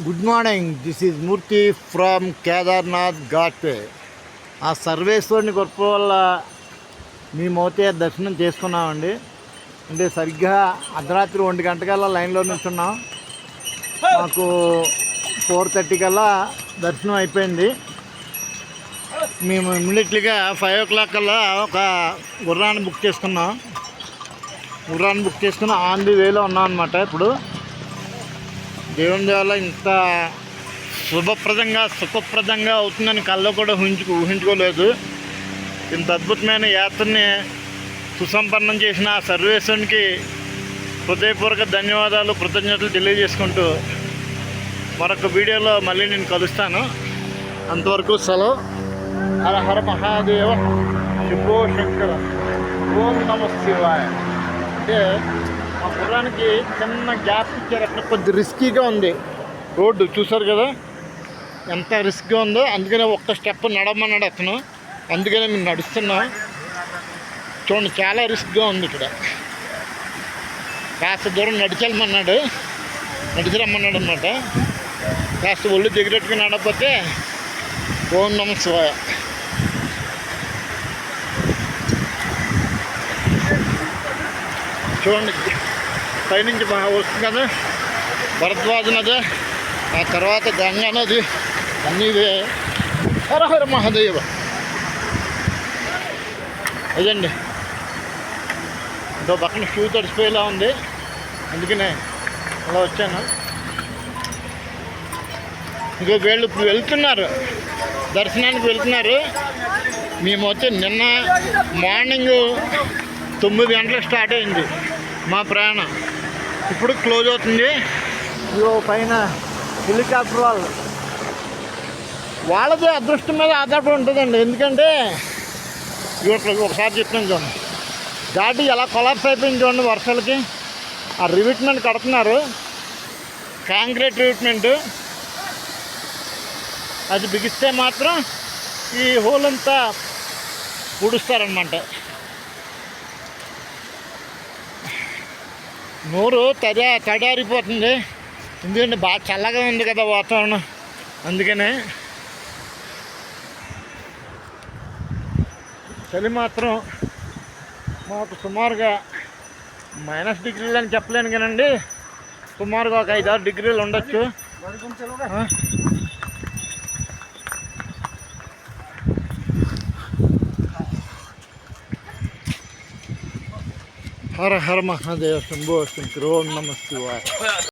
Good morning. This is Murthy from Kedarnath ఘాట్వే ఆ సర్వేశ్వరుని గొప్ప వల్ల మేమైతే దర్శనం చేసుకున్నామండి. అంటే సరిగ్గా అర్ధరాత్రి ఒంటి గంటకల్లా లైన్లో నుంచున్నాం మాకు ఫోర్ థర్టీ కల్లా దర్శనం అయిపోయింది. మేము ఇమ్మీడియట్లీగా ఫైవ్ ఓ క్లాక్ కల్లా ఒక గుర్రాన్ని బుక్ చేసుకున్నాం. గుర్రాన్ని బుక్ చేసుకుని ఆన్ ది వేలో ఉన్నాం అనమాట ఇప్పుడు. దేవుని వల్ల ఇంత శుభప్రదంగా సుఖప్రదంగా అవుతుందని కళ్ళలో కూడా ఊహించుకు ఊహించుకోలేదు. ఇంత అద్భుతమైన యాత్రని సుసంపన్నం చేసిన ఆ సర్వేశ్వరునికి హృదయపూర్వక ధన్యవాదాలు కృతజ్ఞతలు తెలియజేసుకుంటూ మరొక వీడియోలో మళ్ళీ నేను కలుస్తాను. అంతవరకు సెలవు. హర హర మహాదేవ శుభో శంకర. ఓం నమ శివాయ. అంటే మా గుర్రానికి చిన్న గ్యాప్ ఇచ్చారు అక్కడ కొద్ది రిస్కీగా ఉంది. రోడ్డు చూసారు కదా? ఎంత రిస్క్గా ఉందో. అందుకనే ఒక్క స్టెప్ నడమన్నాడు అతను. అందుకనే మేము నడుస్తున్నాం. చూడండి చాలా రిస్క్గా ఉంది ఇక్కడ. కాస్త దూరం నడిచెళ్ళమన్నాడు. నడిచిరమ్మన్నాడు అనమాట కాస్త ఒళ్ళు దిగినట్టుగా నడకపోతే ఓం నమ శివాయ చూడండి పైనుంచి బాగా వస్తుంది కదా భరద్వాజ నది ఆ తర్వాత గంగా నది. అన్నీ ఇవే హర మహాదేవ. అదండి. ఇంకో పక్కన షూ తడిసిపోయేలా ఉంది. అందుకనే అలా వచ్చాను. ఇంకో వీళ్ళు ఇప్పుడు వెళ్తున్నారు. దర్శనానికి వెళ్తున్నారు. మేము వచ్చి నిన్న మార్నింగ్ తొమ్మిది గంటలకు స్టార్ట్ అయింది. మా ప్రయాణం. ఇప్పుడు క్లోజ్ అవుతుంది. ఇదిగో పైన హెలికాప్టర్ వాళ్ళు. వాళ్ళది అదృష్టం మీద ఆధారపడి ఉంటుందండి. ఎందుకంటే ఇవి ఒకసారి చెప్తాను చూడండి. దాటి ఎలా కొలాప్స్ అయిపోయింది చూడండి వర్షాలకి. ఆ రివిట్మెంట్ కడుతున్నారు. కాంక్రీట్ రివిట్మెంట్ అది బిగిస్తే మాత్రం ఈ హోల్ అంతా పుడుస్తారనమాట నోరు తడి తడారిపోతుంది. ఎందుకంటే బాగా చల్లగా ఉంది కదా వాతావరణం. అందుకనే చలి మాత్రం మాకు సుమారుగా మైనస్ డిగ్రీలు అని చెప్పలేను కానండి సుమారుగా ఒక ఐదారు డిగ్రీలు ఉండొచ్చు. ఆ? హర హర మహాదేవ శంభో శంకరో నమ శివాయ